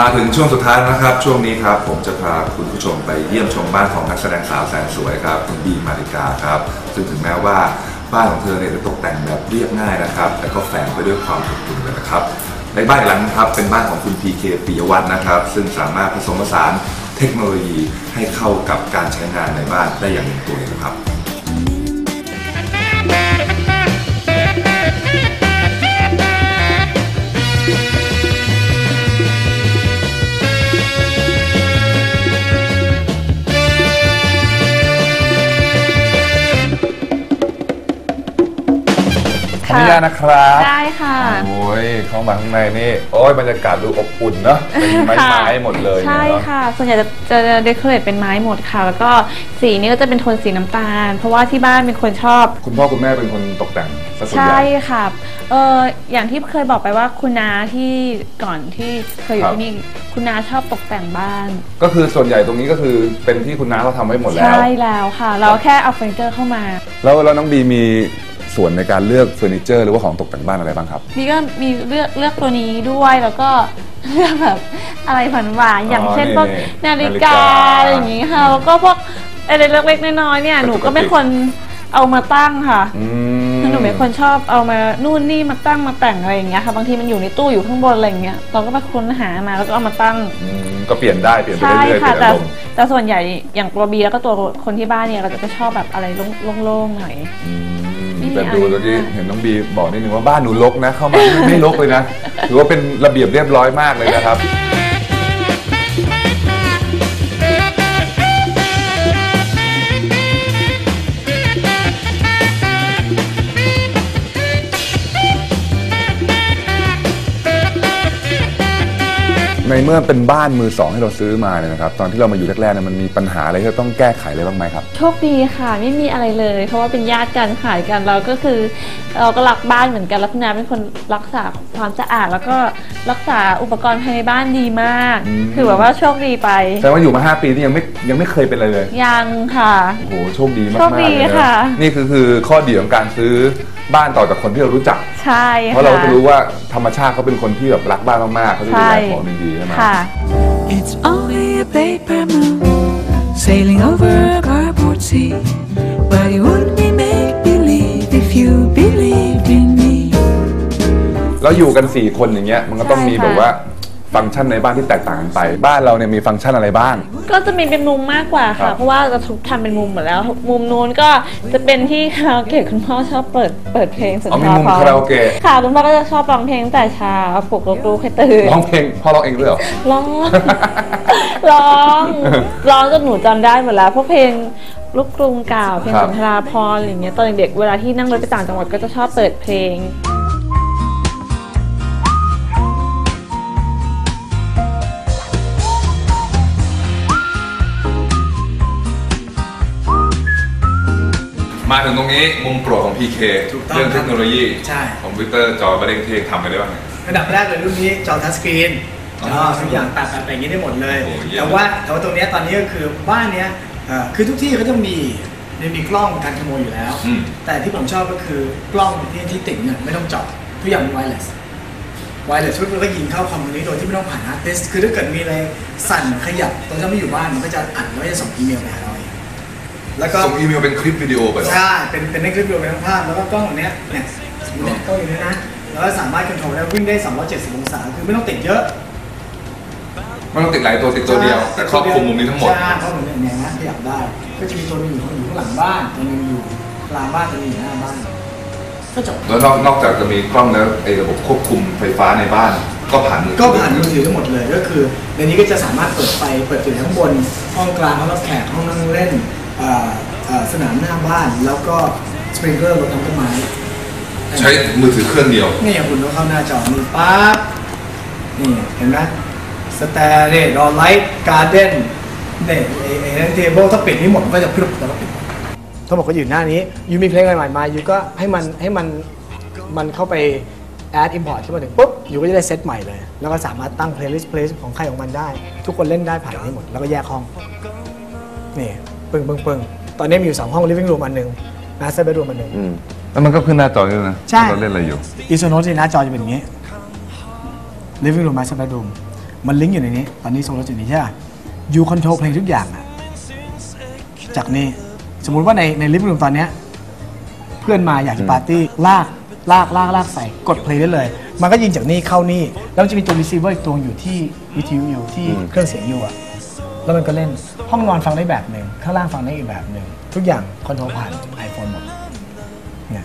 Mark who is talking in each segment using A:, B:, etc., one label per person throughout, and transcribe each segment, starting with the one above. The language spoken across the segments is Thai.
A: มาถึงช่วงสุดท้ายนะครับ ช่วงนี้ครับ ผมจะพาคุณผู้ชมไปเยี่ยมชมบ้านของนักแสดงสาวแสนสวยครับคุณบีมาริกาครับ ซึ่งถึงแม้ว่าบ้านของเธอเนี่ยจะตกแต่งแบบเรียบง่ายนะครับ แต่ก็แฝงไปด้วยความอบอุ่นเลยนะครับ ในบ้านหลังนะครับเป็นบ้านของคุณพีเคปิยวัฒน์นะครับ ซึ่งสามารถผสมผสานเทคโนโลยีให้เข้ากับการใช้งานในบ้านได้อย่างลงตัวเลยนะครับ ขออนุญาตนะครับ
B: ได้ค่ะ
A: โอ้ยเข้ามาข้างในนี่โอ้ยบรรยากาศดูอบอุ่นเนาะเป็นไม้
B: ค่ะ
A: ไม้หมดเลย
B: ใช่
A: เนี่ยเนาะ
B: ค่ะ ส่วนใหญ่จะจะเดคอเรทเป็นไม้หมดค่ะ แล้วก็สีนี้ก็จะเป็นโทนสีน้ำตาล เพราะว่าที่บ้านเป็นคนชอบ
A: คุณพ่อคุณแม่เป็นคนตกแต่งซะส่วนให
B: ใช่
A: ญ่
B: ค่ะเอออย่างที่เคยบอกไปว่าคุณนาที่ก่อนที่เคยอยู่
A: ครับ
B: ที่นี่คุณนาชอบตกแต่งบ้าน
A: ก็คือส่วนใหญ่ตรงนี้ก็คือเป็นที่คุณน้าเขาทำไว้หมดแล้ว
B: ใช่แล้วค่ะ เราแค่เอาเฟอร์นิเจอร์เข้ามา
A: แล้วแล้วน้องบีมี ส่วนในการเลือกเฟอร์นิเจอร์หรือว่าของตกแต่งบ้านอะไรบ้างครับ
B: นี่ก็มีเลือกเลือกตัวนี้ด้วยแล้วก็เลือกแบบอะไรหวานหวานๆอย่างเช่นพวก
A: นี่
B: นาฬิ
A: นาฬิ
B: กากาอะไรอย่างงี้ค่ะแล้วก็พวกอะไรเล็กๆน้อยๆเนี่ยหนูก็ไม่คนเอามาตั้งค่ะ
A: อืม
B: หนูเป็นคนชอบเอามานู่นนี่มาตั้งมาแต่งอะไรอย่างเงี้ยค่ะบางทีมันอยู่ในตู้อยู่ข้างบนอะไรอย่างเงี้ยเราก็ไปค้นหามาแล้วก็เอามาตั้ง
A: อืมก็เปลี่ยนได้เปลี่ยนไป
B: ใช่
A: เรื่อยๆเป
B: ค่ะ
A: ลี่ยน
B: แต่
A: อารมณ์
B: แต่ส่วนใหญ่อย่างตัวบีแล้วก็ตัวคนที่บ้านเนี่ยเราจะชอบแบบอะไรโล่งๆหน่อย
A: อืม
B: ไม่มี
A: แต่ดู
B: อะไร
A: ตะกี้
B: มาก
A: เห็นน้องบีบอกนิดนึงว่าบ้านหนูรกนะ เข้ามาไม่รกเลยนะถือว่าเป็นระเบียบเรียบร้อยมากเลยนะครับ เมื่อเป็นบ้านมือสองที่เราซื้อมาเนี่ยนะครับตอนที่เรามาอยู่แรกๆเนี่ยมันมีปัญหาอะไรที่เราต้องแก้ไขอะไรบ้างไหมครับ
B: โชคดีค่ะ ไม่มีอะไรเลย เพราะว่าเป็นญาติกันขายกันเราก็คือ เราก็รักบ้านเหมือนกันแล้วคุณนาเป็นคนรักษาความสะอาด แล้วก็รักษาอุปกรณ์ภายในบ้านดีมาก
A: อืม
B: คือแบบว่าโชคดีไป
A: แสดงว่าอยู่มา 5 ปีนี่ยังไม่ยังไม่เคยเป็นอะไรเลย
B: ยังค่ะ
A: โอ้โหโชคดีมาก
B: โช
A: ๆ
B: คดี
A: เลยนะ
B: ค่ะ
A: นี่คือคือข้อดีของการซื้อ บ้านต่อจากคนที่เรารู้จัก
B: ใช่ค่ะ
A: เพราะเราจะรู้ว่าธรรมชาติเขาเป็นคนที่แบบรักบ้านมากๆเขาจะดูแลของดีๆใช่ไหม
B: ค่ะ
C: It's only a paper moon sailing over a cardboard sea. Why wouldn't we make believe if you believed in me?
A: แล้วอยู่กัน 4 คนอย่างเงี้ยมันก็ต้อง
B: ใช่
A: มี
B: ค่ะ
A: แบบว่า ฟังก์ชันในบ้านที่แตกต่างกันไป บ้านเราเนี่ยมีฟังก์ชันอะไรบ้าง
B: ก็จะมีเป็นมุมมากกว่า
A: ครั
B: ค่ะ
A: บ
B: เพราะว่าเราทุกทำเป็นมุมหมดแล้ว มุมนู้นก็จะเป็นที่คาราโอเกะคุณพ่อชอบเปิดเปิดเพลงสุน
A: อ๋อ
B: ท
A: มี
B: ร
A: มุม
B: ภ
A: คาราโอเกะ
B: ค่ะคุณพ่อก็จะชอบร้องเพลงตั้งแต่เช้าปลุกลูกๆให้ตื่น
A: ร้องเพลงพ่อร้องเองด้วยเหรอ
B: ร้องร้องร้องจนหนูจำได้หมดแล้วพวกเพลงลูกกรุงเก่าเพลง
A: ครับ
B: สุนทราภรณ์อะไรอย่างเงี้ยตอนเด็กๆเวลาที่นั่งรถไปต่างจังหวัดก็จะชอบเปิดเพลง
A: ถึงตรงนี้มุมโปรดของ PK
D: ถูกต้อง
A: เรื่องเทคโนโลยี
D: ใช่
A: คอมพิวเตอร์จอประเด็นเทงทำอะไรได้บ้างเนี่ย
D: ระดับแรกเลยรุ่นนี้จอทัชสกรีน
A: อ๋
D: จ
A: อ
D: อทุกอย่างตัดแบบอย่างนี้ได้หมดเลย
A: โอ้เยี่ยม
D: แต่ว่าแต่ว่าตรงเนี้ยตอนนี้ก็คือบ้านเนี้ยเอ่อคือทุกที่เขาจะมีมีกล้องการขโมยอยู่แล้ว
A: อืม
D: แต่ที่ผมชอบก็คือกล้องที่ที่ติดเนี่ยไม่ต้องเจาะทุกอย่างเป็นไวเลสไวเลสชุดมันก็ยิงเข้าคอมตรงนี้โดยที่ไม่ต้องผ่านฮาร์ดดิสก์คือถ้าเกิดมีอะไรสั่นขยับตอนที่เราไม่อยู่บ้านมันก็จะอัดแล้วก็จะส่งอีเมลไปหาเราเอง แล้วก็
A: ส่งอีเมลเป็นคลิปวิดีโอไปเหรอ
D: ใช่เป็นเป็นในคลิปวิดีโอเป็นทั้งภาพแล้วก็กล้องตัวเนี้ยเนี่ยสมมติเนี่ยกล้องอย่างนี้นะแล้วก็สามารถคอนโทรลได้วิ่งได้370 องศาคือไม่ต้องติดเยอะ
A: ไม่ต้องติดหลายตัวติดตัวเดียว แต่ครอบคลุมมุมนี้ทั้งหมด
D: ใช่ครอบคลุมเนี่ยเนี่ยนะขยับได้ ก็จะมีตัวหนึงอยู่ข้างอยู่ข้างหลังบ้านตัวหนึงอยู่กลางบ้านตัวหนึงอยู่หน้าบ้านก็จบ
A: แล้วนอกนอกจากจะมีกล้องแล้วไอ้ระบบควบคุมไฟฟ้าในบ้าน ก็ผ่านมือ
D: ก็ผ่านมือถือทั้งหมดเลยก็คือ ในนี้ก็จะสามารถเปิดไฟเปิดไฟข้างบนห้องกลางห้องรับแขกห้องนั่งเล่นเอ่อเอ่อ สนามหน้าบ้านแล้วก็สปริงเกอร์รดน้ำต้นไม้
A: ใช้มือถือเครื่องเดียว
D: นี่คุณก็เข้าหน้าจอนี่ปั๊บนี่เห็นไหมสแตร์เนี่ยรอไลท์การ์เด้นเนี่ยไอ้นั่นเทเบิลถ้าปิดนี่หมดก็จะพรึบแล้วก็ปิดถ้าบอกว่าอยู่หน้านี้ยูมีเพลงใหม่มายูก็ให้มันให้มันมันเข้าไป add import ขึ้นมาถึงปุ๊บยูก็จะได้เซตใหม่เลย แล้วก็สามารถตั้ง playlist playlist ของใครของมันได้ ทุกคนเล่นได้ผ่านนี้หมด แล้วก็แยกห้องนี่ ปึ้งปึ้งปึ้งตอนนี้มีอยู่สองห้อง living room อันหนึ่ง master bedroom อันหนึ่ง
A: แล้วมันก็ขึ้นหน้าจอด้วยนะ
D: ใช่
A: เราเล่นอะไรอยู่
D: อีโซโนที่หน้าจอจะเป็นอย่างนี้ living room master bedroom มันลิงก์อยู่ในนี้ ตอนนี้โซลอยู่ในนี้ใช่ไหมยูคอนโทรลเพลงทุกอย่างอะจากนี้ สมมุติว่าในในลิฟต์รูมตอนเนี้ยเพื่อนมาอยากจะปาร์ตี้ลากลากลากลากใส่กดเพลงได้เลย มันก็ยิงจากนี่เข้านี่ แล้วมันจะมีตัวรีเซิร์ฟอีกตัวอยู่ที่วิทยุอยู่ที่เครื่องเสียงอยู่อะ แล้วมันก็เล่นห้องนอนฟังได้แบบหนึ่งข้างล่างฟังได้อีกแบบหนึ่งทุกอย่างคอนโทรลผ่าน iPhone หมดเนี่ย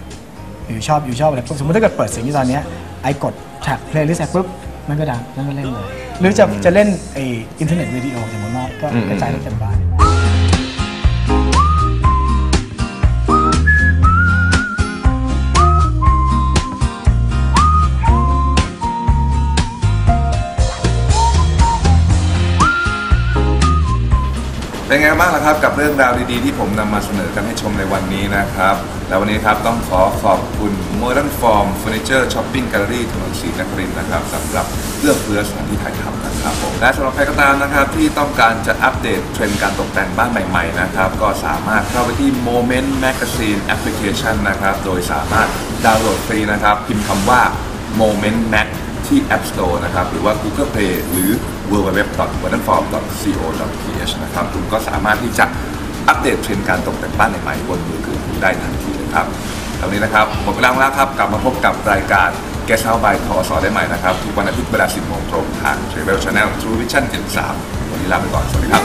D: อยู่ชอบอยู่ชอบอะไรปุ๊บสมมติถ้าเกิดเปิดเสียงอยู่ตอนเนี้ยไอกดแท็บเพลย์ลิสต์ปุ๊บมันก็ดังมันก็เล่นเลย หรือจะจะเล่นไออินเทอร์เน็ตวิดีโอสมมติว่าก็กระจายได้เต็มบ้าน
A: เป็นไงบ้างล่ะครับ กับเรื่องราวดีๆ ที่ผมนำมาเสนอกันให้ชมในวันนี้นะครับ แล้ววันนี้ครับต้องขอขอบคุณ Modern Form Furniture Shopping Gallery ถนนศรีนครินทร์นะครับสำหรับเลือกเพื่อสถานที่ถ่ายทำนะครับผมและสำหรับใครก็ตามนะครับที่ต้องการจะอัปเดตเทรนด์การตกแต่งบ้านใหม่ๆนะครับก็สามารถเข้าไปที่ Moment Magazine Application นะครับโดยสามารถดาวน์โหลดฟรีนะครับพิมพ์คำว่า Moment Mac ที่ App Store นะครับ หรือว่า Google Play หรือ www.modernform.co.th นะครับ คุณก็สามารถที่จะอัปเดตเทรนด์การตกแต่งบ้านใหม่ๆบนมือถือคุณได้ทันทีนะครับแล้วนี้นะครับหมดเวลาแล้วครับ กลับมาพบกับรายการแก๊ s t House by ทอสอได้ใหม่นะครับ ทุกวันอาทิตย์เวลา 10โมงตรงทาง Travel Channel True Vision 73วันนี้ลาไปก่อน สวัสดีครับ